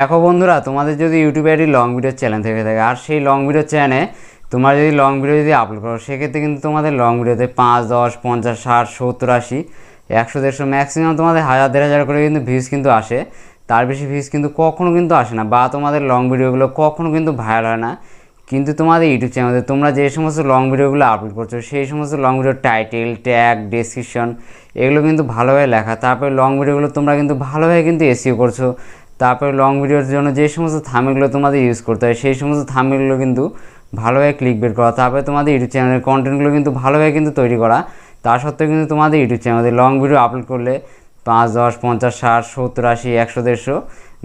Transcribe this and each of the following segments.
দেখো বন্ধুরা, তোমাদের যদি ইউটিউবে একটি লং ভিডিও চ্যানেল থেকে থাকে, আর সেই লং ভিডিও চ্যানেলে তোমরা যদি লং ভিডিও যদি আপলোড করো, সেক্ষেত্রে কিন্তু তোমাদের লং ভিডিওতে পাঁচ, দশ, পঞ্চাশ, ষাট, সত্তর, আশি, একশো, দেড়শো ম্যাক্সিমাম তোমাদের হাজার, দেড় হাজার করে কিন্তু ভিউজ কিন্তু আসে। তার বেশি ভিউজ কিন্তু কখনো কিন্তু আসে না, বা তোমাদের লং ভিডিওগুলো কখনো কিন্তু ভাইরাল হয় না। কিন্তু তোমাদের ইউটিউব চ্যানেলে তোমরা যে সমস্ত লং ভিডিওগুলো আপলোড করছ, সেই সমস্ত লং ভিডিওর টাইটেল ট্যাগ ডেসক্রিপশন এগুলো কিন্তু ভালোভাবে লেখা। তারপরে লং ভিডিওগুলো তোমরা কিন্তু ভালোভাবে কিন্তু এসিও করছ। তারপরে লং ভিডিওর জন্য যে সমস্ত থামেগুলো তোমাদের ইউজ করতে হয়, সেই সমস্ত থামেগুলো কিন্তু ভালোভাবে ক্লিক বের করা। তারপরে তোমাদের ইউটিউব চ্যানেলের কন্টেন্টগুলো কিন্তু ভালোভাবে কিন্তু তৈরি করা। তা সত্ত্বেও কিন্তু তোমাদের ইউটিউব চ্যানেলে লং ভিডিও আপলোড করলে পাঁচ, দশ, পঞ্চাশ, ষাট, সত্তর, আশি, একশো, দেড়শো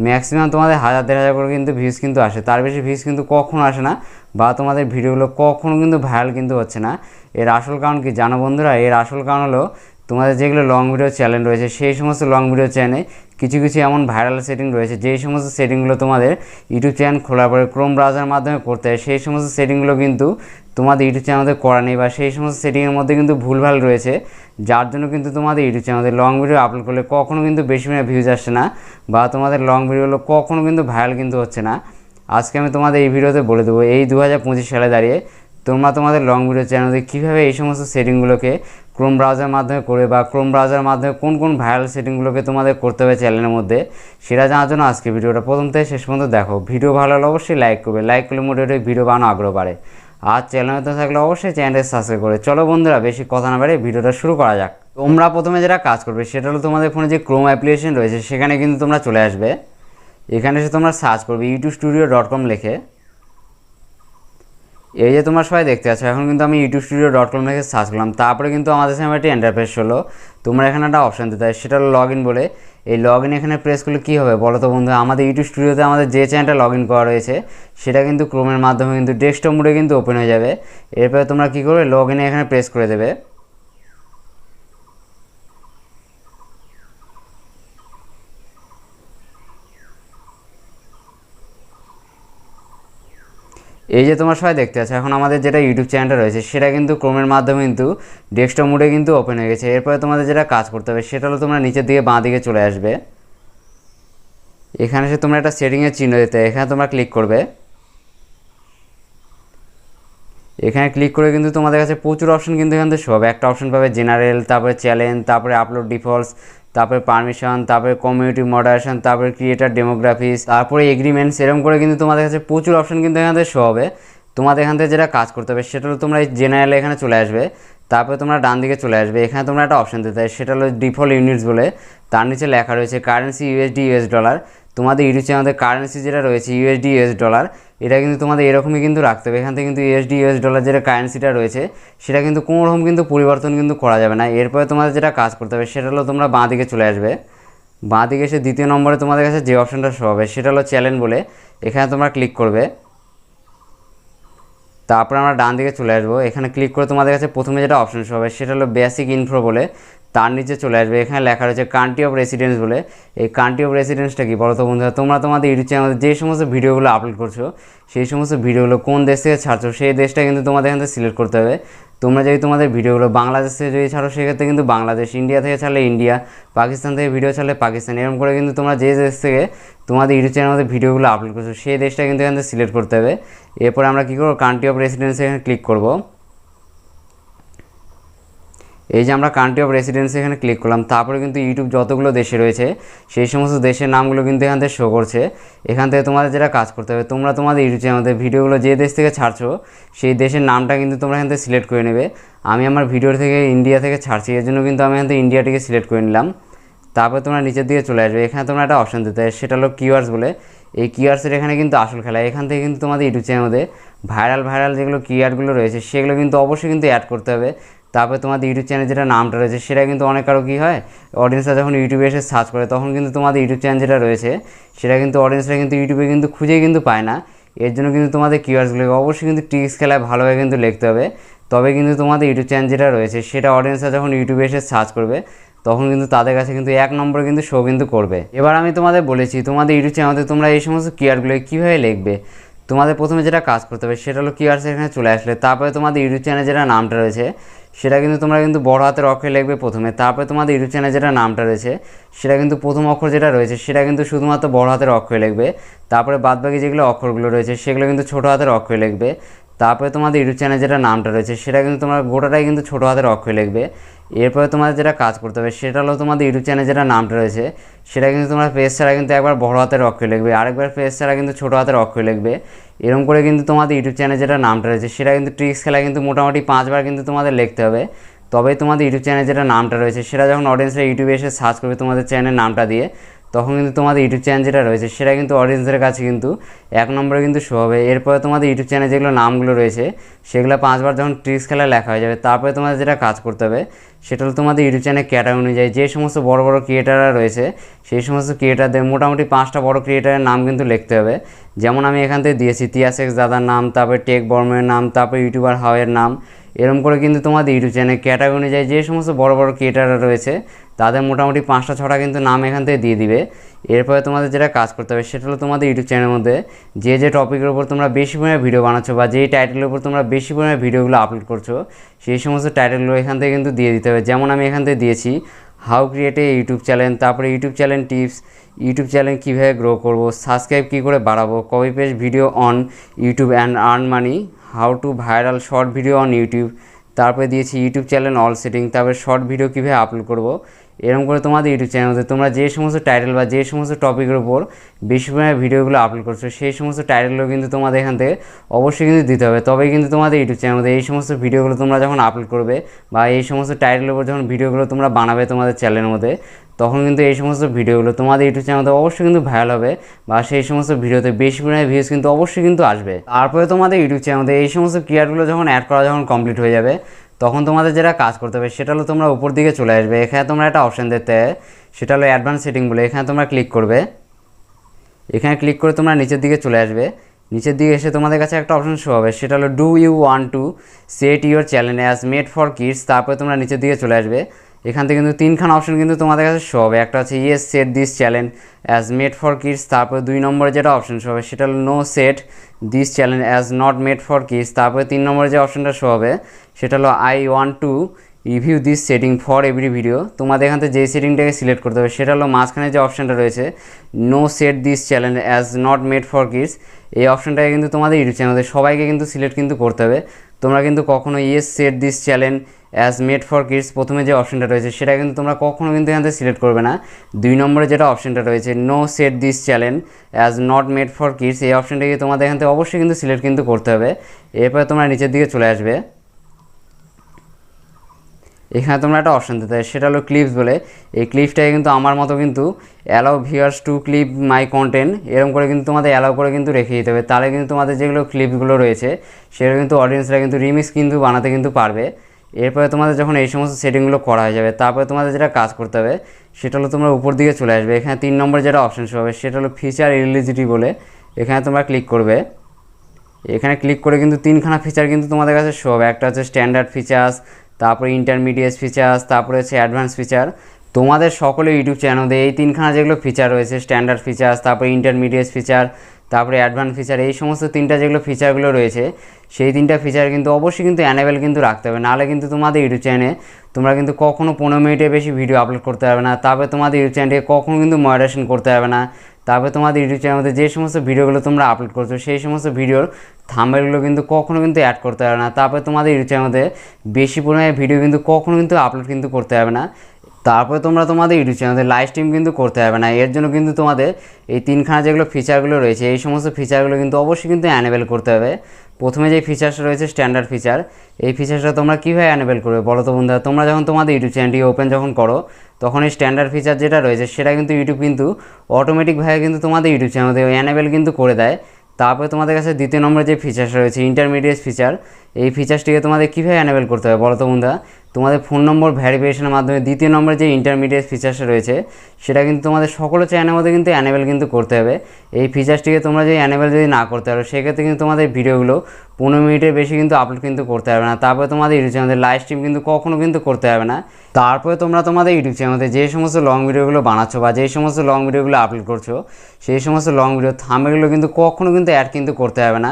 ম্যাক্সিমাম তোমাদের হাজার, দেড় হাজার করে কিন্তু ভিউজ কিন্তু আসে। তার বেশি ভিউজ কিন্তু কখনো আসে না বা তোমাদের ভিডিওগুলো কখনো কিন্তু ভাইরাল কিন্তু হচ্ছে না। এর আসল কারণ কি জানো বন্ধুরা? এর আসল কারণ হলো তোমাদের যেগুলো লং ভিডিও চ্যানেল রয়েছে, সেই সমস্ত লং ভিডিও চ্যানেলে কিছু কিছু এমন ভাইরাল সেটিং রয়েছে, যেই সমস্ত সেটিংগুলো তোমাদের ইউটিউব চ্যানেল খোলার পরে ক্রোম ব্রাউজার মাধ্যমে করতে হয়, সেই সমস্ত সেটিংগুলো কিন্তু তোমাদের ইউটিউব চ্যানেলে করা নেই বা সেই সমস্ত সেটিংয়ের মধ্যে কিন্তু ভুলভাল রয়েছে, যার জন্য কিন্তু তোমাদের ইউটিউব চ্যানেলে লং ভিডিও আপলোড করলে কখনো কিন্তু বেশি মানে ভিউজ আসছে না বা তোমাদের লং ভিডিওগুলো কখনো কিন্তু ভাইরাল কিন্তু হচ্ছে না। আজকে আমি তোমাদের এই ভিডিওতে বলে দেবো, এই দু হাজার পঁচিশ সালে দাঁড়িয়ে তোমরা তোমাদের লং ভিডিও চ্যানেলে কীভাবে এই সমস্ত সেটিংগুলোকে ক্রোম ব্রাউজার মাধ্যমে করবে বা ক্রোম ব্রাউজার মাধ্যমে কোন কোন ভাইরাল সেটিংগুলোকে তোমাদের করতে হবে চ্যানেলের মধ্যে, সেটা জানার জন্য আজকে ভিডিওটা প্রথম থেকে শেষ পর্যন্ত দেখো। ভিডিও ভালো হলে অবশ্যই লাইক করবে। লাইক করলে মোটামুটি ভিডিও বানানো আগ্রহ বাড়ে। আর চ্যানেলে তো থাকলে অবশ্যই চ্যানেলটা সাবস্ক্রাইব করে। চলো বন্ধুরা, বেশি কথা না বাড়ে ভিডিওটা শুরু করা যাক। তোমরা প্রথমে যেটা কাজ করবে, সেটা হলো তোমাদের ফোনে যে ক্রোম অ্যাপ্লিকেশন রয়েছে, সেখানে কিন্তু তোমরা চলে আসবে। এখানে এসে তোমরা সার্চ করবে ইউটিউব স্টুডিও ডট কম লিখে। এই যে তোমার সবাই দেখতে পাচ্ছ এখন কিন্তু আমি ইউটিউব স্টুডিও ডট কম থেকে সার্চ করলাম। তারপরে কিন্তু আমাদের সামনে একটি ইন্টারফেস হলো। তোমরা এখানে একটা অপশান দিতে হয় সেটা লগ ইন বলে। এই লগ ইন এখানে প্রেস করলে কী হবে বলো তো বন্ধু? আমাদের ইউটিউব স্টুডিওতে আমাদের যে চ্যানেলটা লগ ইন করা রয়েছে, সেটা কিন্তু ক্রোমের মাধ্যমে কিন্তু ডেস্কটপ মোডে কিন্তু ওপেন হয়ে যাবে। এরপরে তোমরা কী করবে? লগ ইনে এখানে প্রেস করে দেবে। এই যে তোমার সবাই দেখতে পাচ্ছ, এখন আমাদের যেটা ইউটিউব চ্যানেলটা রয়েছে, সেটা কিন্তু ক্রোমের মাধ্যমে কিন্তু ডেস্কটপ মোডে কিন্তু ওপেন হয়ে গেছে। এরপরে তোমাদের যেটা কাজ করতে হবে, সেটা হলো তোমরা নিচের দিকে বাঁ দিকে চলে আসবে। এখানে এসে তোমরা একটা সেটিংয়ের চিহ্ন দিতে, এখানে তোমরা ক্লিক করবে। এখানে ক্লিক করে কিন্তু তোমাদের কাছে প্রচুর অপশন কিন্তু এখান থেকে হবে। একটা অপশন পাবে জেনারেল তারপরে চ্যালেঞ্জ তারপরে আপলোড ডিফল্টস তারপরে পারমিশন তারপরে কমিউনিটি মডারেশন তারপরে ক্রিয়েটার ডেমোগ্রাফিস তারপরে এগ্রিমেন্ট এরকম করে কিন্তু তোমাদের কাছে প্রচুর অপশন কিন্তু এখান থেকে শো হবে। তোমাদের এখান থেকে যেটা কাজ করতে হবে সেটা হলো তোমরা এই জেনারেলে এখানে চলে আসবে, তারপরে তোমরা ডান দিকে চলে আসবে, এখানে তোমরা একটা অপশন দিতে হয় সেটা হলো ডিফল্ট ইউনিটস বলে, তার নিচে লেখা রয়েছে কারেন্সি ইউএসডি ইউএস ডলার তোমাদের ইউটিউব চ্যানেলের কারেন্সি যেটা রয়েছে ইউএসডি ইউএস ডলার এটা কিন্তু তোমাদের এরকমই কিন্তু রাখতে হবে। এখান থেকে কিন্তু ইউএসডি ইউএস ডলার যেটা কারেন্সিটা রয়েছে, সেটা কিন্তু কোনো রকম কিন্তু পরিবর্তন কিন্তু করা যাবে না। এরপরে তোমাদের যেটা কাজ করতে হবে, সেটা হলো তোমরা বাঁ দিকে চলে আসবে। বাঁ দিকে এসে দ্বিতীয় নম্বরে তোমাদের কাছে যে অপশনটা শো হবে, সেটা হলো চ্যালেঞ্জ বলে। এখানে তোমরা ক্লিক করবে। তারপর আমরা ডান দিকে চলে আসব। এখানে ক্লিক করে তোমাদের কাছে প্রথমে যেটা অপশান শো হবে, সেটা হলো বেসিক ইনফ্রো বলে। তার নিচে চলে আসবে। এখানে লেখা রয়েছে কান্ট্রি অফ রেসিডেন্স বলে। এই কান্ট্রি অফ রেসিডেন্সটা কি? বলো তো বন্ধুরা, তোমরা তোমাদের ইউটিউব চ্যানেলে যে সমস্ত ভিডিওগুলো আপলোড করছ, সেই সমস্ত ভিডিওগুলো কোন দেশ থেকে ছাড়ছো, সেই দেশটা কিন্তু তোমাদের এখান থেকে সিলেক্ট করতে হবে। তোমরা যদি তোমাদের ভিডিওগুলো বাংলাদেশ থেকে যদি ছাড়ো, সেক্ষেত্রে কিন্তু বাংলাদেশ, ইন্ডিয়া থেকে ছাড়লে ইন্ডিয়া, পাকিস্তান থেকে ভিডিও ছাড়লে পাকিস্তান। এরকম করে কিন্তু তোমরা যে দেশ থেকে তোমাদের ইউটিউব চ্যানেলের ভিডিওগুলো আপলোড করছ, সেই দেশটা কিন্তু এখান থেকে সিলেক্ট করতে হবে। এরপরে আমরা কী করব? কান্ট্রি অফ রেসিডেন্স এখানে ক্লিক করব। এই যে আমরা কান্ট্রি অফ রেসিডেন্স এখানে ক্লিক করলাম, তারপরে কিন্তু ইউটিউব যতগুলো দেশে রয়েছে, সেই সমস্ত দেশের নামগুলো কিন্তু এখান থেকে শো করছে। এখান থেকে তোমাদের যেটা কাজ করতে হবে, তোমরা তোমাদের ইউটিউব চ্যানেলের ভিডিওগুলো যে দেশ থেকে ছাড়ছো, সেই দেশের নামটা কিন্তু তোমরা এখান থেকে সিলেক্ট করে নেবে। আমি আমার ভিডিও থেকে ইন্ডিয়া থেকে ছাড়ছি, এর জন্য কিন্তু আমি এখান থেকে ইন্ডিয়াটিকে সিলেক্ট করে নিলাম। তারপর তোমরা নিচের দিকে চলে আসবে, এখানে তোমরা একটা অপশান দিতে, সেটা হলো কিওয়ার্ডস বলে। এই কিওয়ার্ডসের এখানে কিন্তু আসল খেলা, এখান থেকে কিন্তু তোমাদের ইউটিউব চ্যানেলে ভাইরাল ভাইরাল যেগুলো কিওয়ার্ডগুলো রয়েছে, সেগুলো কিন্তু অবশ্যই কিন্তু অ্যাড করতে হবে। তারপরে তোমাদের ইউটিউব চ্যানেল যেটা নামটা রয়েছে, সেটা কিন্তু অনেক কারও কী হয়? অডিয়েন্সরা যখন ইউটিউবে এসে সার্চ করে, তখন কিন্তু তোমাদের ইউটিউব চ্যানেল যেটা রয়েছে, সেটা কিন্তু অডিয়েন্সরা কিন্তু ইউটিউবে কিন্তু খুঁজেই কিন্তু পায় না। এর জন্য কিন্তু তোমাদের কিওয়ার্ডসগুলোকে অবশ্যই কিন্তু টিক্স খেলায় ভালোভাবে কিন্তু লিখতে হবে। তবে কিন্তু তোমাদের ইউটিউব চ্যানেল যেটা রয়েছে, সেটা অডিয়েন্সরা যখন ইউটিউবে এসে সার্চ করবে, তখন কিন্তু তাদের কাছে কিন্তু এক নম্বর কিন্তু শো কিন্তু করবে। এবার আমি তোমাদের বলেছি, তোমাদের ইউটিউব চ্যানেলে তোমরা এই সমস্ত কিওয়ার্ডগুলো কীভাবে লিখবে? তোমাদের প্রথমে যেটা কাজ করতে হবে, সেটা হলো কিওয়ার্ড এখানে চলে আসলে, তারপরে তোমাদের ইউটিউব চ্যানেল যেটা নামটা রয়েছে, সেটা কিন্তু তোমরা কিন্তু বড় হাতের অক্ষরে লিখবে প্রথমে, তারপরে তোমাদের ইউটিউব চ্যানেল যেটা নামটা রয়েছে, সেটা কিন্তু প্রথম অক্ষর যেটা রয়েছে, সেটা কিন্তু শুধুমাত্র বড় হাতের অক্ষরে লিখবে, তারপরে বাদবাকি যেগুলো অক্ষরগুলো রয়েছে, সেগুলো কিন্তু ছোটো হাতের অক্ষরে লিখবে, তারপরে তোমাদের ইউটিউব চ্যানেল যেটা নামটা রয়েছে, সেটা কিন্তু তোমরা গোটাটাই কিন্তু ছোটো হাতের অক্ষরে লিখবে এরপরে তোমাদের যেটা কাজ করতে হবে, সেটা হলো তোমাদের ইউটিউব চ্যানেল যেটা নামটা রয়েছে, সেটা কিন্তু তোমরা পেজ ছাড়া কিন্তু একবার বড় হাতের অক্ষরে লিখবে, আরেকবার পেজ ছাড়া কিন্তু ছোটো হাতের অক্ষরে লিখবে। এরকম করে কিন্তু তোমাদের ইউটিউব চ্যানেল যেটা নামটা রয়েছে, সেটা কিন্তু ট্রিক্স খেলা কিন্তু মোটামুটি পাঁচবার কিন্তু তোমাদের লিখতে হবে। তবেই তোমাদের ইউটিউব চ্যানেল যেটা নামটা রয়েছে, সেটা যখন অডিয়েন্সরা ইউটিউবে এসে সার্চ করবে তোমাদের চ্যানেলের নামটা দিয়ে, তখন কিন্তু তোমাদের ইউটিউব চ্যানেল যেটা রয়েছে, সেটা কিন্তু অডিয়েন্সদের কাছে কিন্তু এক নম্বরে কিন্তু শো হবে। এরপরে তোমাদের ইউটিউব চ্যানেলে যেগুলো নামগুলো রয়েছে, সেগুলো পাঁচবার যখন ট্রিক্স খেলা লেখা হয়ে যাবে, তারপরে তোমাদের যেটা কাজ করতে হবে সেটা হলো তোমাদের ইউটিউব চ্যানেল ক্যাটার অনুযায়ী। যে সমস্ত বড় বড় ক্রিয়েটাররা রয়েছে, সেই সমস্ত ক্রিয়েটারদের মোটামুটি পাঁচটা বড় ক্রিয়েটারের নাম কিন্তু লিখতে হবে। যেমন আমি এখান থেকে দিয়েছি তিয়াসেক্স দাদার নাম, তারপরে টেক বর্মের নাম, তারপরে ইউটিউবার হাওয়ের নাম। এরম করে কিন্তু তোমাদের ইউটিউব চ্যানেল ক্যাটার অনুযায়ী যে সমস্ত বড় বড় ক্রিয়েটাররা রয়েছে তাদের মোটামুটি পাঁচটা, ছটা কিন্তু নাম এখান থেকে দিয়ে দিবে। এরপরে তোমাদের যেটা কাজ করতে হবে সেটা হলো তোমাদের ইউটিউব চ্যানেলের মধ্যে যে যে টপিকের উপর তোমরা বেশি পরিমাণে ভিডিও বানাচ্ছো বা যেই টাইটেলের উপর তোমরা বেশি পরিমাণে ভিডিওগুলো আপলোড করছ, সেই সমস্ত টাইটেলগুলো এখান থেকে কিন্তু দিয়ে দিতে হবে। যেমন আমি এখান থেকে দিয়েছি how create a YouTube channel তারপরে YouTube channel tips YouTube channel কীভাবে গ্রো করব সাবস্ক্রাইব কী করে বাড়াবো copy page video on YouTube and earn money how to viral short video on YouTube তারপরে দিয়েছি ইউটিউব চ্যানেল অল সেটিং তারপরে short video কীভাবে আপলোড করব এরকম করে তোমাদের ইউটিউব চ্যানেলতে তোমরা যে সমস্ত টাইটেল বা যে সমস্ত টপিকের উপর বেশি পরিমাণে ভিডিওগুলো আপলোড করছ, সেই সমস্ত টাইটেলগুলো কিন্তু তোমাদের এখান থেকে অবশ্যই কিন্তু দিতে হবে। তবেই কিন্তু তোমাদের ইউটিউব চ্যানেলে এই সমস্ত ভিডিওগুলো তোমরা যখন আপলোড করবে বা এই সমস্ত টাইটেলের উপর যখন ভিডিওগুলো তোমরা বানাবে তোমাদের চ্যানেলের মধ্যে, তখন কিন্তু এই সমস্ত ভিডিওগুলো তোমাদের ইউটিউব চ্যানেলে অবশ্যই কিন্তু ভাইরাল হবে বা সেই সমস্ত ভিডিওতে বেশি পরিমাণে ভিউজ কিন্তু অবশ্যই কিন্তু আসবে। তারপরে তোমাদের ইউটিউব চ্যানেলে এই সমস্ত ক্রিয়ারগুলো যখন অ্যাড করা যখন কমপ্লিট হয়ে যাবে তখন তোমাদের যেটা কাজ করতে হবে, সেটা হলো তোমরা উপর দিকে চলে আসবে। এখানে তোমরা একটা অপশান দেখতে, সেটা হলো অ্যাডভান্স সেটিং বলে। এখানে তোমরা ক্লিক করবে। এখানে ক্লিক করে তোমরা নিচের দিকে চলে আসবে। নিচের দিকে এসে তোমাদের কাছে একটা অপশন শো হবে, সেটা হলো do you want to set your challenge as made for kids তারপরে তোমরা নিচের দিকে চলে আসবে। এখান থেকে কিন্তু তিনখানা অপশন কিন্তু তোমাদের কাছে শো হবে। একটা হচ্ছে yes set this challenge as made for kids তারপরে দুই নম্বরে যেটা অপশন শো হবে সেটা হলো no set this challenge as not made for kids তারপরে তিন নম্বরে যে অপশনটা শো হবে সেটা হলো I want to review this setting for every video তোমাদের এখান থেকে যে সেটিংটাকে সিলেক্ট করতে হবে সেটা হলো মাঝখানে যে অপশানটা রয়েছে no set this challenge as not made for kids এই অপশানটাকে কিন্তু তোমাদের ইউটিউব চ্যানেলে সবাইকে কিন্তু সিলেক্ট কিন্তু করতে হবে। তোমরা কিন্তু কখনো yes set this challenge as made for kids প্রথমে যে অপশানটা রয়েছে, সেটা কিন্তু তোমরা কখনো কিন্তু এখান থেকে সিলেক্ট করবে না। দুই নম্বরে যেটা অপশানটা রয়েছে no set this challenge as not made for kids এই অপশানটাকে তোমাদের এখান থেকে অবশ্যই কিন্তু সিলেক্ট কিন্তু করতে হবে। এরপরে তোমরা নিচের দিকে চলে আসবে। এখানে তোমরা একটা অপশান দিতে সেটা হলো ক্লিপস বলে। এই ক্লিপসটাকে কিন্তু আমার মতো কিন্তু allow viewers to clip my content এরকম করে কিন্তু তোমাদের অ্যালাউ করে কিন্তু রেখে দিতে হবে। তাহলে কিন্তু তোমাদের যেগুলো ক্লিপসগুলো রয়েছে, সেগুলো কিন্তু অডিয়েন্সরা কিন্তু রিমিক্স কিন্তু বানাতে কিন্তু পারবে। এরপরে তোমাদের যখন এই সমস্ত সেটিংগুলো করা হয়ে যাবে, তারপরে তোমাদের যেটা কাজ করতে হবে, সেটা হলো তোমরা উপর দিকে চলে আসবে। এখানে তিন নম্বর যেটা অপশান হবে, সেটা হলো ফিচার ইলিজিটি বলে। এখানে তোমরা ক্লিক করবে। এখানে ক্লিক করে কিন্তু তিনখানা ফিচার কিন্তু তোমাদের কাছে শো হবে। একটা হচ্ছে স্ট্যান্ডার্ড ফিচার্স তারপরে ইন্টারমিডিয়েট ফিচার্স তারপরে হচ্ছে অ্যাডভান্স ফিচার তোমাদের সকলে ইউটিউব চ্যানেলে এই তিনখানা যেগুলো ফিচার রয়েছে স্ট্যান্ডার্ড ফিচার্স তারপরে ইন্টারমিডিয়েট ফিচার তারপরে অ্যাডভান্স ফিচার এই সমস্ত তিনটা যেগুলো ফিচারগুলো রয়েছে, সেই তিনটা ফিচার কিন্তু অবশ্যই কিন্তু অ্যানেবেল কিন্তু রাখতে হবে। নাহলে কিন্তু তোমাদের ইউটিউব চ্যানেলে তোমরা কিন্তু কখনও পনেরো মিনিটের বেশি ভিডিও আপলোড করতে পারবে না। তারপরে তোমাদের ইউটিউব চ্যানেলকে কখনও কিন্তু মডারেশন করতে হবে না। তারপরে তোমাদের ইউটিউব চ্যানেলের মধ্যে যে সমস্ত ভিডিওগুলো তোমরা আপলোড করছ, সেই সমস্ত ভিডিওর থাম্বেলগুলো কিন্তু কখনও কিন্তু অ্যাড করতে হবে না। তারপরে তোমাদের ইউটিউব চ্যানেলের মধ্যে বেশি পরিমাণে ভিডিও কিন্তু কখনও কিন্তু আপলোড কিন্তু করতে হবে না। তারপরে তোমরা তোমাদের ইউটিউব চ্যানেলে লাইভ স্ট্রিম কিন্তু করতে হবে না। এর জন্য কিন্তু তোমাদের এই তিনখানা যেগুলো ফিচারগুলো রয়েছে, এই সমস্ত ফিচারগুলো কিন্তু অবশ্যই কিন্তু অ্যানেবেল করতে হবে। প্রথমে যে ফিচার্সটা রয়েছে স্ট্যান্ডার্ড ফিচার এই ফিচার্সটা তোমরা কীভাবে অ্যানেবেল করবে বলো তো বন্ধুরা? তোমরা যখন তোমাদের ইউটিউব চ্যানেলটি ওপেন যখন করো, তখন এই স্ট্যান্ডার্ড ফিচার যেটা রয়েছে, সেটা কিন্তু ইউটিউব কিন্তু অটোমেটিকভাবে কিন্তু তোমাদের ইউটিউব চ্যানেলে অ্যানেবেল কিন্তু করে দেয়। তারপরে তোমাদের কাছে দ্বিতীয় নম্বরে যে ফিচার্স রয়েছে ইন্টারমিডিয়েট ফিচার এই ফিচার্সটিকে তোমাদের কীভাবে অ্যানেবেল করতে হবে বলো তো বন্ধুরা? তোমাদের ফোন নম্বর ভ্যারিফিকেশনের মাধ্যমে দ্বিতীয় নম্বরে যে ইন্টারমিডিয়েট ফিচার্সটা রয়েছে, সেটা কিন্তু তোমাদের সকল চ্যানেলের মধ্যে কিন্তু অ্যানেবেল কিন্তু করতে হবে। এই ফিচার্সটিকে তোমরা যদি অ্যানেবেল যদি না করতে পারো, সেক্ষেত্রে কিন্তু তোমাদের ভিডিওগুলো পনেরো মিনিটের বেশি কিন্তু আপলোড কিন্তু করতে হবে না। তারপরে তোমাদের ইউটিউব চ্যানেলে লাইভ স্ট্রিম কিন্তু কখনো কিন্তু করতে হবে না। তারপরে তোমরা তোমাদের ইউটিউব চ্যানেলে যে সমস্ত লং ভিডিওগুলো বানাচ্ছ বা যে সমস্ত লং ভিডিওগুলো আপলোড করছ, সেই সমস্ত লং ভিডিও থামেগুলো কিন্তু কখনো কিন্তু অ্যাড কিন্তু করতে হবে না।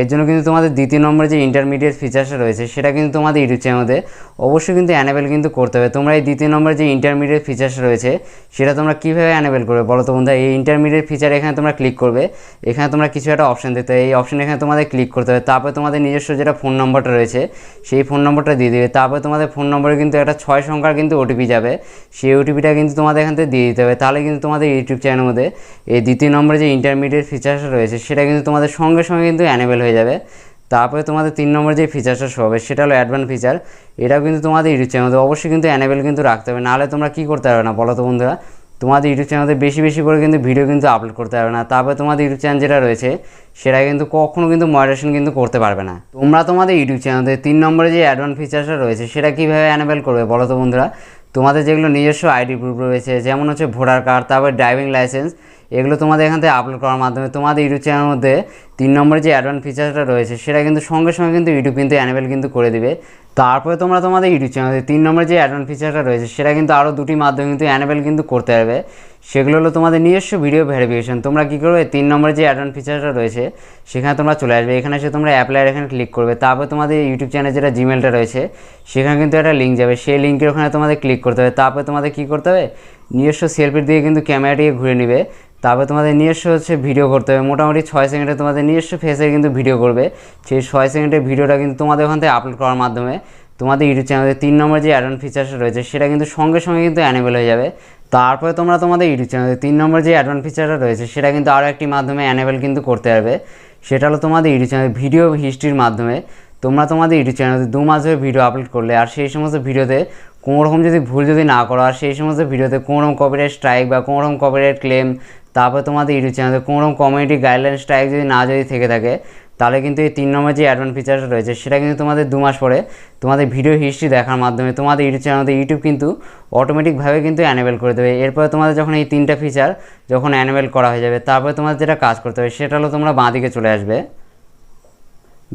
এর জন্য কিন্তু তোমাদের দ্বিতীয় নম্বরে যে ইন্টারমিডিয়েট ফিচার্সটা রয়েছে, সেটা কিন্তু তোমাদের ইউটিউব চ্যানেলে অবশ্যই কিন্তু অ্যানেবেল কিন্তু করতে হবে। তোমরা এই দ্বিতীয় নম্বরে যে ইন্টারমিডিয়েট ফিচার্সটা রয়েছে, সেটা তোমরা কীভাবে অ্যানেবেল করবে বলো তো বন্ধুরা? এই ইন্টারমিডিয়েট ফিচার এখানে তোমরা ক্লিক করবে। এখানে তোমরা কিছু একটা অপশন দিতে এই অপশন এখানে তোমাদের ক্লিক করতে হবে। তারপরে তোমাদের নিজস্ব যেটা ফোন নম্বরটা রয়েছে, সেই ফোন নম্বরটা দিয়ে দেবে। তারপরে তোমাদের ফোন নম্বরে কিন্তু একটা ছয় সংখ্যার কিন্তু ওটিপি যাবে। সেই ওটিপিটা কিন্তু তোমাদের এখান থেকে দিয়ে দিতে হবে। তাহলে কিন্তু তোমাদের ইউটিউব চ্যানেলের মধ্যে এই দ্বিতীয় নম্বরে যে ইন্টারমিডিয়েট ফিচার্সটা রয়েছে, সেটা কিন্তু তোমাদের সঙ্গে সঙ্গে কিন্তু অ্যানেবেল হয়ে যাবে। তারপরে তোমাদের তিন নম্বর যে ফিচার্সটা শো হবে, সেটা হলো অ্যাডভান্স ফিচার এটাও কিন্তু তোমাদের ইউটিউব চ্যানেলে অবশ্যই কিন্তু অ্যানেবেল কিন্তু রাখতে হবে। নাহলে তোমরা কী করতে পারবে না, বলো তো বন্ধুরা? তোমাদের ইউটিউব চ্যানেলে বেশি বেশি করে কিন্তু ভিডিও কিন্তু আপলোড করতে পারবে না। তারপরে তোমাদের ইউটিউব চ্যানেল যেটা রয়েছে, সেটা কিন্তু কখনও কিন্তু মডারেশন কিন্তু করতে পারবে না। তোমরা তোমাদের ইউটিউব চ্যানেলে তিন নম্বরে যে অ্যাডভান্স ফিচার্সটা রয়েছে, সেটা কীভাবে অ্যানেবেল করবে বলো তো বন্ধুরা? তোমাদের যেগুলো নিজস্ব আইডি প্রুফ রয়েছে, যেমন হচ্ছে ভোটার কার্ড তারপর ড্রাইভিং লাইসেন্স এগুলো তোমাদের এখান থেকে আপলোড করার মাধ্যমে তোমাদের ইউটিউব চ্যানেলের মধ্যে তিন নম্বরে যে অ্যাডভান্স ফিচারটা রয়েছে, সেটা কিন্তু সঙ্গে সঙ্গে কিন্তু ইউটিউব কিন্তু অ্যানেবেল কিন্তু করে দিবে। তারপরে তোমরা তোমাদের ইউটিউব চ্যানেলে তিন নম্বরে যে অ্যাডভান্স ফিচারটা রয়েছে, সেটা কিন্তু আরও দুটি মাধ্যমে কিন্তু অ্যানেবেল কিন্তু করতে পারবে। সেগুলো হলো তোমাদের নিজস্ব ভিডিও ভেরিফিকেশন তোমরা কী করবে, তিন নম্বরে যে অ্যাডভান্স ফিচারটা রয়েছে, সেখানে তোমরা চলে আসবে। এখানে এসে তোমরা অ্যাপ্লাইয়ের এখানে ক্লিক করবে। তারপর তোমাদের ইউটিউব চ্যানেলে যেটা জিমেলটা রয়েছে, সেখানে কিন্তু একটা লিঙ্ক যাবে। সেই লিঙ্কের ওখানে তোমাদের ক্লিক করতে হবে। তারপরে তোমাদের কী করতে হবে, নিজস্ব সেলফির দিকে কিন্তু ক্যামেরাটিকে ঘুরে নেবে। তারপরে তোমাদের নিজস্ব হচ্ছে ভিডিও করতে হবে। মোটামুটি ছয় সেকেন্ডে তোমাদের নিজস্ব ফেসে কিন্তু ভিডিও করবে। সেই ছয় সেকেন্ডের ভিডিওটা কিন্তু তোমাদের ওখান থেকে আপলোড করার মাধ্যমে তোমাদের ইউটিউব চ্যানেলে তিন নম্বর যে অ্যাডন ফিচার্স রয়েছে, সেটা কিন্তু সঙ্গে সঙ্গে কিন্তু অ্যানেবেল হয়ে যাবে। তারপরে তোমরা তোমাদের ইউটিউব চ্যানেলে তিন নম্বর যে অ্যাডভান্স ফিচারটা রয়েছে, সেটা কিন্তু আরও একটি মাধ্যমে অ্যানেবেল কিন্তু করতে পারবে। সেটা হলো তোমাদের ইউটিউব চ্যানেল ভিডিও হিস্ট্রির মাধ্যমে তোমরা তোমাদের ইউটিউব চ্যানেলে দু মাস ধরে ভিডিও আপলোড করলে আর সেই সমস্ত ভিডিওতে কোনো রকম যদি ভুল যদি না করো, আর সেই সমস্ত ভিডিওতে কোনো রকম কপিরাইট স্ট্রাইক বা কোনো রকম কপিরাইট ক্লেম তারপরে তোমাদের ইউটিউব চ্যানেলে কোনো কমিউনিটি গাইডলাইন স্ট্রাইক যদি না যদি থেকে থাকে, তাহলে কিন্তু এই তিন নম্বর যে অ্যাডভান্স ফিচারটা রয়েছে, সেটা কিন্তু তোমাদের দু মাস পরে তোমাদের ভিডিও হিস্ট্রি দেখার মাধ্যমে তোমাদের ইউটিউব চ্যানেলে ইউটিউব কিন্তু অটোমেটিকভাবে কিন্তু অ্যানেবেল করে দেবে। এরপরে তোমাদের যখন এই তিনটা ফিচার যখন অ্যানেবেল করা হয়ে যাবে, তারপরে তোমাদের যেটা কাজ করতে হবে, সেটা হলো তোমরা বাঁ দিকে চলে আসবে।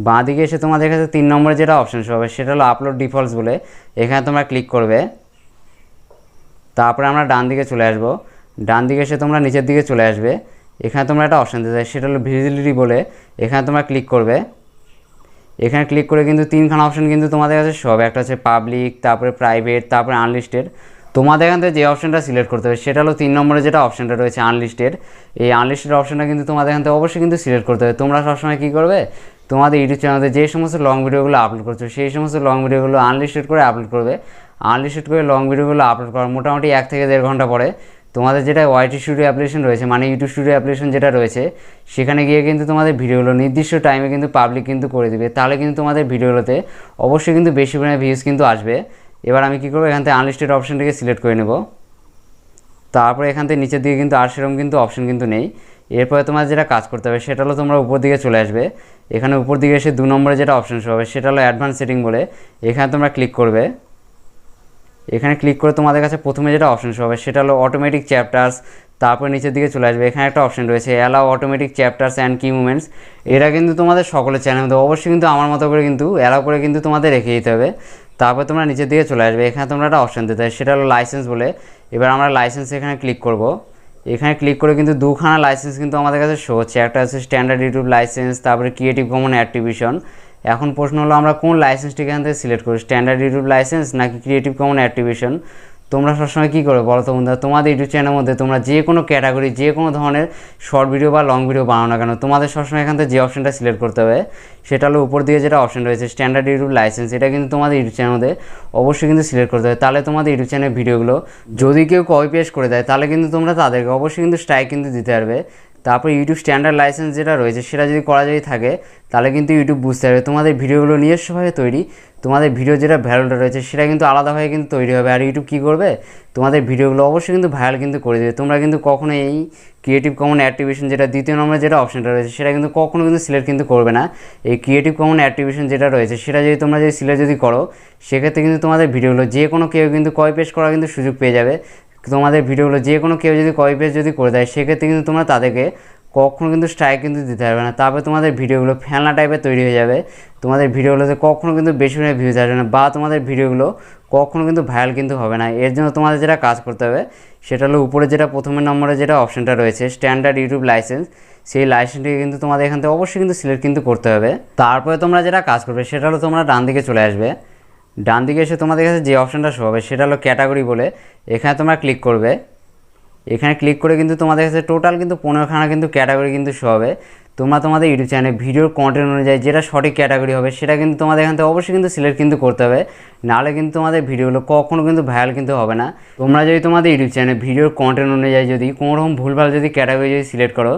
বাঁ দিকে এসে তোমাদের কাছে তিন নম্বরে যেটা অপশন হবে, সেটা হলো আপলোড ডিফল্টস বলে, এখানে তোমরা ক্লিক করবে। তারপরে আমরা ডান দিকে চলে আসব। ডান দিকে এসে তোমরা নিচের দিকে চলে আসবে। এখানে তোমরা একটা অপশান দিতে সেটা হলো ভিজিবিলিটি বলে। এখানে তোমরা ক্লিক করবে। এখানে ক্লিক করে কিন্তু তিনখানা অপশান কিন্তু তোমাদের কাছে সব একটা হচ্ছে পাবলিক তারপরে প্রাইভেট তারপরে আনলিস্টেড তোমাদের এখান থেকে যে অপশনটা সিলেক্ট করতে হবে, সেটা হলো তিন নম্বরে যেটা অপশানটা রয়েছে আনলিস্টেড এই আনলিস্টেড অপশনটা কিন্তু তোমাদের এখান থেকে অবশ্যই কিন্তু সিলেক্ট করতে হবে। তোমরা সবসময় কী করবে? তোমাদের ইউটিউব চ্যানেলে যে সমস্ত লং ভিডিওগুলো আপলোড করছ, সেই সমস্ত লং ভিডিওগুলো আনলিস্টেড করে আপলোড করবে। আনলিস্টেড করে লং ভিডিওগুলো আপলোড করার মোটামুটি এক থেকে দেড় ঘণ্টা পরে তোমাদের যেটা ওয়াইটি স্টুডিও অ্যাপ্লিকেশন রয়েছে মানে ইউটিউব স্টুডিও অ্যাপ্লিকেশন যেটা রয়েছে, সেখানে গিয়ে কিন্তু তোমাদের ভিডিওগুলো নির্দিষ্ট টাইমে কিন্তু পাবলিক কিন্তু করে দিবে। তাহলে কিন্তু তোমাদের ভিডিওগুলোতে অবশ্যই কিন্তু বেশি পরিমাণে ভিউজ কিন্তু আসবে। এবার আমি কী করব? এখান থেকে আনলিস্টেড অপশনটাকে সিলেক্ট করে নেব। তারপরে এখান থেকে নিচের দিকে কিন্তু আর সেরকম কিন্তু অপশন কিন্তু নেই। এরপরে তোমার যেটা কাজ করতে হবে, সেটা হলো তোমরা উপর দিকে চলে আসবে। এখানে উপর দিকে এসে দু নম্বরে যেটা অপশন হবে, সেটা হলো অ্যাডভান্স সেটিং বলে। এখানে তোমরা ক্লিক করবে। এখানে ক্লিক করে তোমাদের কাছে প্রথমে যেটা অপশন হবে, সেটা হলো অটোমেটিক চ্যাপ্টার্স তারপর নিচের দিকে চলে আসবে। এখানে একটা অপশন রয়েছে allow automatic chapters and key movements এটা কিন্তু তোমাদের সকলের চ্যানেল মধ্যে অবশ্যই কিন্তু আমার মতো করে কিন্তু অ্যালাউ করে কিন্তু তোমাদের রেখে দিতে হবে। তারপর তোমরা নিচের দিকে চলে আসবে। এখানে তোমরা একটা অপশন দিতে হবে, সেটা হলো লাইসেন্স বলে। এবার আমরা লাইসেন্স এখানে ক্লিক করব। এখানে ক্লিক করে কিন্তু দুখানা লাইসেন্স কিন্তু আমাদের কাছে শো হচ্ছে। একটা হচ্ছে স্ট্যান্ডার্ড ইউটিউব লাইসেন্স তারপরে ক্রিয়েটিভ কমন অ্যাক্টিভিশন এখন প্রশ্ন হলো, আমরা কোন লাইসেন্সটি এখান থেকে সিলেক্ট করি? স্ট্যান্ডার্ড ইউটিউব লাইসেন্স নাকি ক্রিয়েটিভ কমন অ্যাক্টিভেশন তোমরা সবসময় কী করো বলো তো বন্ধুরা? তোমাদের ইউটিউব চ্যানেলের মধ্যে তোমরা যে কোনো ক্যাটাগরি যে কোনো ধরনের শর্ট ভিডিও বা লং ভিডিও বানাও না কেন, তোমাদের সবসময় এখান থেকে যে অপশনটা সিলেক্ট করতে হবে, সেটা হলো উপর দিয়ে যেটা অপশন রয়েছে স্ট্যান্ডার্ড ইউটিউব লাইসেন্স এটা কিন্তু তোমাদের ইউটিউব চ্যানেলের মধ্যে অবশ্যই কিন্তু সিলেক্ট করতে হবে। তাহলে তোমাদের ইউটিউব চ্যানেলের ভিডিওগুলো যদি কেউ কপি পেস্ট করে দেয়, তাহলে কিন্তু তোমরা তাদেরকে অবশ্যই কিন্তু স্ট্রাইক কিন্তু দিতে পারবে। তারপর ইউটিউব স্ট্যান্ডার্ড লাইসেন্স যেটা রয়েছে, সেটা যদি করা যদি থাকে, তাহলে কিন্তু ইউটিউব বুঝতে পারবে। তোমাদের ভিডিওগুলো নিজস্বভাবে তৈরি। তোমাদের ভিডিও যেটা ভ্যালুটা রয়েছে, সেটা কিন্তু আলাদাভাবে কিন্তু তৈরি হবে। আর ইউটিউব কী করবে? তোমাদের ভিডিওগুলো অবশ্যই কিন্তু ভাইরাল কিন্তু করে দেবে। তোমরা কিন্তু কখনো এই ক্রিয়েটিভ কমন অ্যাক্টিভেশন যেটা দ্বিতীয় নম্বরে যেটা অপশনটা রয়েছে, সেটা কিন্তু কখনো কিন্তু সিলেক্ট কিন্তু করবে না। এই ক্রিয়েটিভ কমন অ্যাক্টিভেশন যেটা রয়েছে, সেটা যদি তোমরা যদি সিলেক্ট যদি করো, সেক্ষেত্রে কিন্তু তোমাদের ভিডিওগুলো যে কোনো কেউ কিন্তু কয় পেশ করার কিন্তু সুযোগ পেয়ে যাবে। তোমাদের ভিডিওগুলো যে কোনো কেউ যদি কয় পেজ যদি করে দেয়, সেক্ষেত্রে কিন্তু তোমরা তাদেরকে কখনো কিন্তু স্ট্রাইক কিন্তু দিতে পারবে না। তারপরে তোমাদের ভিডিওগুলো ফেলনা টাইপের তৈরি হয়ে যাবে। তোমাদের ভিডিওগুলোতে কখনো কিন্তু বেশি পরিমাণে ভিউজ আসবে না বা তোমাদের ভিডিওগুলো কখনো কিন্তু ভাইরাল কিন্তু হবে না। এর জন্য তোমাদের যেটা কাজ করতে হবে, সেটা হলো উপরে যেটা প্রথমের নম্বরে যেটা অপশানটা রয়েছে স্ট্যান্ডার্ড ইউটিউব লাইসেন্স সেই লাইসেন্সটিকে কিন্তু তোমাদের এখান থেকে অবশ্যই কিন্তু সিলেক্ট কিন্তু করতে হবে। তারপরে তোমরা যেটা কাজ করবে, সেটা হলো তোমরা ডান দিকে চলে আসবে। ডান দিকে এসে তোমাদের কাছে যে অপশানটা শো হবে, সেটা হলো ক্যাটাগরি বলে। এখানে তোমরা ক্লিক করবে। এখানে ক্লিক করে কিন্তু তোমাদের কাছে টোটাল কিন্তু পনেরোখানা কিন্তু ক্যাটাগরি কিন্তু শো হবে। তোমরা তোমাদের ইউটিউব চ্যানেলে ভিডিওর কন্টেন্ট অনুযায়ী যেটা সঠিক ক্যাটাগরি হবে, সেটা কিন্তু তোমাদের এখান থেকে অবশ্যই কিন্তু সিলেক্ট কিন্তু করতে হবে। নাহলে কিন্তু তোমাদের ভিডিওগুলো কখনো কিন্তু ভাইরাল কিন্তু হবে না। তোমরা যদি তোমাদের ইউটিউব চ্যানেলে ভিডিওর কন্টেন্ট অনুযায়ী যদি কোনো রকম ভুলভাল যদি ক্যাটাগরি যদি সিলেক্ট করো,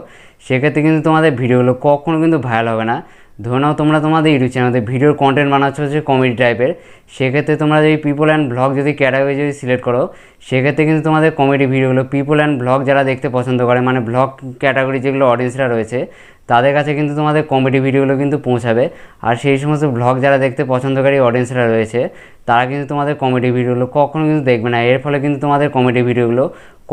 সেক্ষেত্রে কিন্তু তোমাদের ভিডিওগুলো কখনও কিন্তু ভাইরাল হবে না। ধরে নাও তোমরা তোমাদের ইউটিউব চ্যানেলে ভিডিওর কন্টেন্ট বানাচ্ছ হচ্ছে কমেডি টাইপের সেক্ষেত্রে তোমরা যদি পিপল অ্যান্ড ব্লগ যদি ক্যাটাগরি যদি সিলেক্ট করো, সেক্ষেত্রে কিন্তু তোমাদের কমেডি ভিডিওগুলো পিপল অ্যান্ড ব্লগ যারা দেখতে পছন্দ করে মানে ব্লগ ক্যাটাগরি যেগুলো অডিয়েন্সরা রয়েছে, তাদের কাছে কিন্তু তোমাদের কমেডি ভিডিওগুলো কিন্তু পৌঁছাবে। আর সেই সমস্ত ব্লগ যারা দেখতে পছন্দকারী অডিয়েন্সরা রয়েছে, তারা কিন্তু তোমাদের কমেডি ভিডিওগুলো কখনো কিন্তু দেখবে না। এর ফলে কিন্তু তোমাদের কমেডি ভিডিওগুলো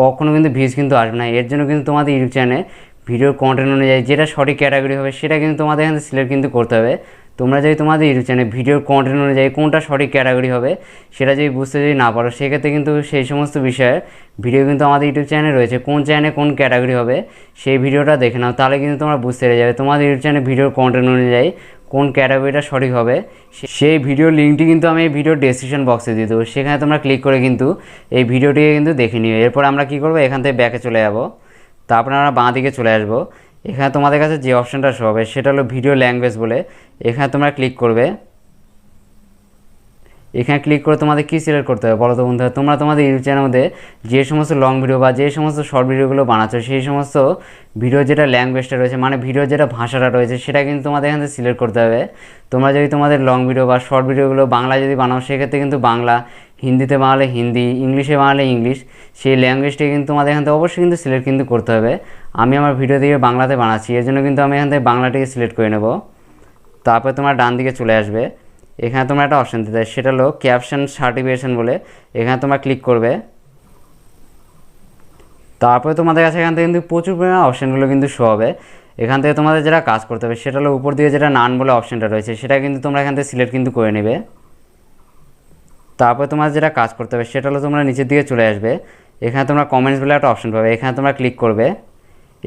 কখনো কিন্তু ভিউজ কিন্তু আসবে না। এর জন্য কিন্তু তোমাদের ইউটিউব চ্যানেলে ভিডিওর কন্টেন্ট অনুযায়ী যেটা সঠিক ক্যাটাগরি হবে, সেটা কিন্তু তোমাদের এখানে সিলেক্ট কিন্তু করতে হবে। তোমরা যদি তোমাদের ইউটিউব চ্যানেলে ভিডিওর কন্টেন্ট অনুযায়ী কোনটা সঠিক ক্যাটাগরি হবে, সেটা যদি বুঝতে যদি না পারো, সেক্ষেত্রে কিন্তু সেই সমস্ত বিষয়ে ভিডিও কিন্তু আমাদের ইউটিউব চ্যানেলে রয়েছে। কোন চ্যানেলে কোন ক্যাটাগরি হবে, সেই ভিডিওটা দেখে নাও, তাহলে কিন্তু তোমরা বুঝতে যাবে। তোমাদের ইউটিউব চ্যানেলে ভিডিওর কন্টেন্ট অনুযায়ী কোন ক্যাটাগরিটা সঠিক হবে সেই ভিডিও লিঙ্কটি কিন্তু আমি এই ভিডিও ডেসক্রিপশন বক্সে দিয়ে দেবো। সেখানে তোমরা ক্লিক করে কিন্তু এই ভিডিওটিকে কিন্তু দেখে নিও। এরপর আমরা কী করব? এখান থেকে ব্যাকে চলে যাব। তারপরে আমরা বাঁ দিকে চলে আসব। এখানে তোমাদের কাছে যে অপশানটা শো হবে, সেটা হলো ভিডিও ল্যাঙ্গুয়েজ বলে। এখানে তোমরা ক্লিক করবে। এখানে ক্লিক করে তোমাদের কী সিলেক্ট করতে হবে বলো তো বন্ধুরা? তোমরা তোমাদের ইউটিউব চ্যানেলের মধ্যে যে সমস্ত লং ভিডিও বা যে সমস্ত শর্ট ভিডিওগুলো বানাচ্ছ, সেই সমস্ত ভিডিও যেটা ল্যাঙ্গুয়েজটা রয়েছে মানে ভিডিও যেটা ভাষাটা রয়েছে, সেটা কিন্তু তোমাদের এখান থেকে সিলেক্ট করতে হবে। তোমরা যদি তোমাদের লং ভিডিও বা শর্ট ভিডিওগুলো বাংলা যদি বানাও, সেক্ষেত্রে কিন্তু বাংলা হিন্দিতে বানালে হিন্দি, ইংলিশে বানালে ইংলিশ, সেই ল্যাঙ্গুয়েজটাকে কিন্তু আমাদের এখান থেকে অবশ্যই কিন্তু সিলেক্ট কিন্তু করতে হবে। আমি আমার ভিডিও দিয়ে বাংলাতে বানাচ্ছি, এর জন্য কিন্তু আমি এখান থেকে বাংলাটাকে সিলেক্ট করে নেব। তারপরে তোমার ডান দিকে চলে আসবে। এখানে তোমরা একটা অপশান দিতে সেটা হলো ক্যাপশন সার্টিফিকেশন বলে। এখানে তোমরা ক্লিক করবে। তারপরে তোমাদের কাছে এখান থেকে কিন্তু প্রচুর পরিমাণে অপশানগুলো কিন্তু শো হবে। এখান থেকে তোমাদের যেটা কাজ করতে হবে, সেটা হলো উপর দিয়ে যেটা নান বলে অপশানটা রয়েছে, সেটা কিন্তু তোমরা এখান থেকে সিলেক্ট কিন্তু করে নেবে। তারপরে তোমার যেটা কাজ করতে হবে, সেটা হলো তোমরা নিচের দিকে চলে আসবে। এখানে তোমরা কমেন্টস বলে একটা অপশন পাবে। এখানে তোমরা ক্লিক করবে।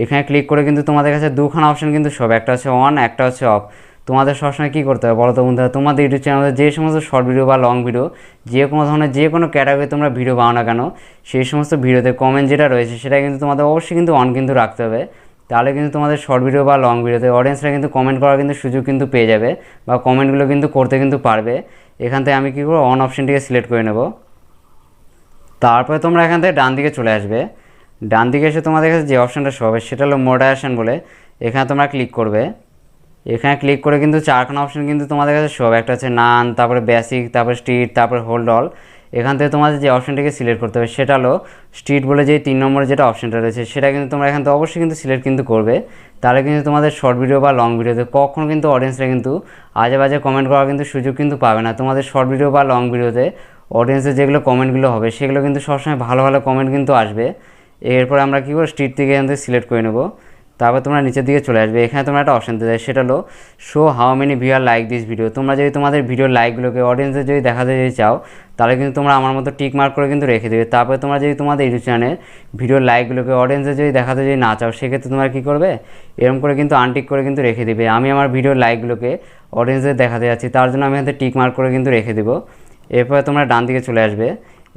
এখানে ক্লিক করে কিন্তু তোমাদের কাছে দুখানা অপশন কিন্তু সব একটা হচ্ছে অন একটা হচ্ছে অফ তোমাদের সবসময় কী করতে হবে বলো তো বন্ধুরা? তোমাদের ইউটিউব চ্যানেলে যে সমস্ত শর্ট ভিডিও বা লং ভিডিও যে কোনো ধরনের যে কোনো ক্যাটাগরি তোমরা ভিডিও পাও না কেন, সেই সমস্ত ভিডিওতে কমেন্ট যেটা রয়েছে, সেটা কিন্তু তোমাদের অবশ্যই কিন্তু অন কিন্তু রাখতে হবে। তাহলে কিন্তু তোমাদের শর্ট ভিডিও বা লং ভিডিওতে অডিয়েন্সরা কিন্তু কমেন্ট করার কিন্তু সুযোগ কিন্তু পেয়ে যাবে বা কমেন্টগুলো কিন্তু করতে কিন্তু পারবে। এখান থেকে আমি কী করব? অন অপশানটিকে সিলেক্ট করে নেব। তারপরে তোমরা এখান থেকে ডান দিকে চলে আসবে। ডান দিকে এসে তোমাদের কাছে যে অপশানটা শো হবে, সেটা হলো মোডারেশন বলে। এখানে তোমরা ক্লিক করবে। এখানে ক্লিক করে কিন্তু চারখানা অপশান কিন্তু তোমাদের কাছে শো হবে একটা হচ্ছে নান তারপরে বেসিক তারপরে স্ট্রিট তারপরে হোল্ড অল এখান থেকে তোমাদের যে অপশানটিকে সিলেক্ট করতে হবে, সেটা হলো স্ট্রিট বলে যে তিন নম্বরে যেটা অপশানটা রয়েছে, সেটা কিন্তু তোমরা এখান থেকে অবশ্যই কিন্তু সিলেক্ট কিন্তু করবে। তাহলে কিন্তু তোমাদের শর্ট ভিডিও বা লং ভিডিওতে কখনো কিন্তু অডিয়েন্সরা কিন্তু আজে বাজে কমেন্ট করার কিন্তু সুযোগ কিন্তু পাবে না। তোমাদের শর্ট ভিডিও বা লং ভিডিওতে অডিয়েন্সের যেগুলো কমেন্টগুলো হবে, সেগুলো কিন্তু সবসময় ভালো ভালো কমেন্ট কিন্তু আসবে। এরপর আমরা কী করব স্ট্রিট থেকে এখান থেকে সিলেক্ট করে নেব। তারপর তোমরা নিচের দিকে চলে আসবে, এখানে তোমরা একটা অপশান দিতে সেটা হলো show how many viewer like this video তোমরা যদি তোমাদের ভিডিও লাইকগুলোকে অডিয়েন্সে যদি দেখাতে যদি চাও, তাহলে কিন্তু তোমরা আমার মতো টিক মার্ক করে কিন্তু রেখে দেবে। তারপরে তোমরা যদি তোমাদের ইউটিউব চ্যানেল ভিডিওর লাইকগুলোকে অডিয়েন্সে যদি দেখাতে যদি না চাও, সেক্ষেত্রে তোমরা কী করবে? এরকম করে কিন্তু আনটিক করে কিন্তু রেখে দেবে। আমি আমার ভিডিওর লাইকগুলোকে অডিয়েন্সে দেখাতে যাচ্ছি, তার জন্য আমি এখানে টিক মার্ক করে কিন্তু রেখে দেবো। এরপরে তোমরা ডান দিকে চলে আসবে।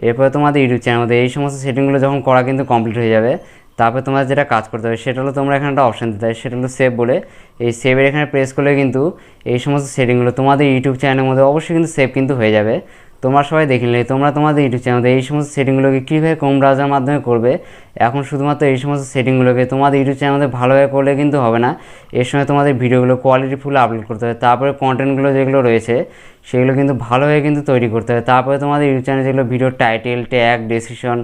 এরপরে তোমাদের ইউটিউব চ্যানেল মধ্যে এই সমস্ত সেটিংগুলো যখন করা কিন্তু কমপ্লিট হয়ে যাবে তারপরে তোমার যেটা কাজ করতে হবে সেটা হলো তোমরা এখানে একটা অপশান দিতে হবে সেটা হলো সেভ বলে। এই সেভের এখানে প্রেস করলে কিন্তু এই সমস্ত সেটিংগুলো তোমাদের ইউটিউব চ্যানেলের মধ্যে অবশ্যই কিন্তু সেভ কিন্তু হয়ে যাবে। তোমরা সবাই দেখে নিলে। তোমরা তোমাদের ইউটিউব চ্যানেলে এই সমস্ত সেটিংগুলোকে কীভাবে কম ব্রাউজার মাধ্যমে করবে, এখন শুধুমাত্র এই সমস্ত সেটিংগুলোকে তোমাদের ইউটিউব চ্যানেলে ভালোভাবে করলে কিন্তু হবে না। এর সময় তোমাদের ভিডিওগুলো কোয়ালিটি ফুল আপলোড করতে হবে। তারপরে কন্টেন্টগুলো যেগুলো রয়েছে, সেগুলো কিন্তু ভালোভাবে কিন্তু তৈরি করতে হবে। তারপরে তোমাদের ইউটিউব চ্যানেলে যেগুলো ভিডিও টাইটেল ট্যাগ ডেসক্রিপশন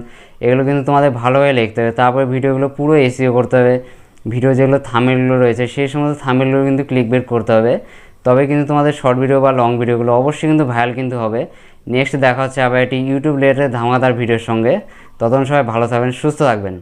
এগুলো কিন্তু তোমাদের ভালোভাবে লিখতে হবে। তারপরে ভিডিওগুলো পুরো এসিও করতে হবে। ভিডিও যেগুলো থামেলগুলো রয়েছে, সেই সমস্ত থামেলগুলো কিন্তু ক্লিক বের করতে হবে। তবে কিন্তু তোমাদের শর্ট ভিডিও বা লং ভিডিওগুলো অবশ্যই কিন্তু ভাইরাল কিন্তু হবে। নেক্সট দেখা হচ্ছে আবার একটি ইউটিউব রিলেটেড ধামাদার ভিডিওর সঙ্গে। ততক্ষণ সবাই ভালো থাকবেন, সুস্থ থাকবেন।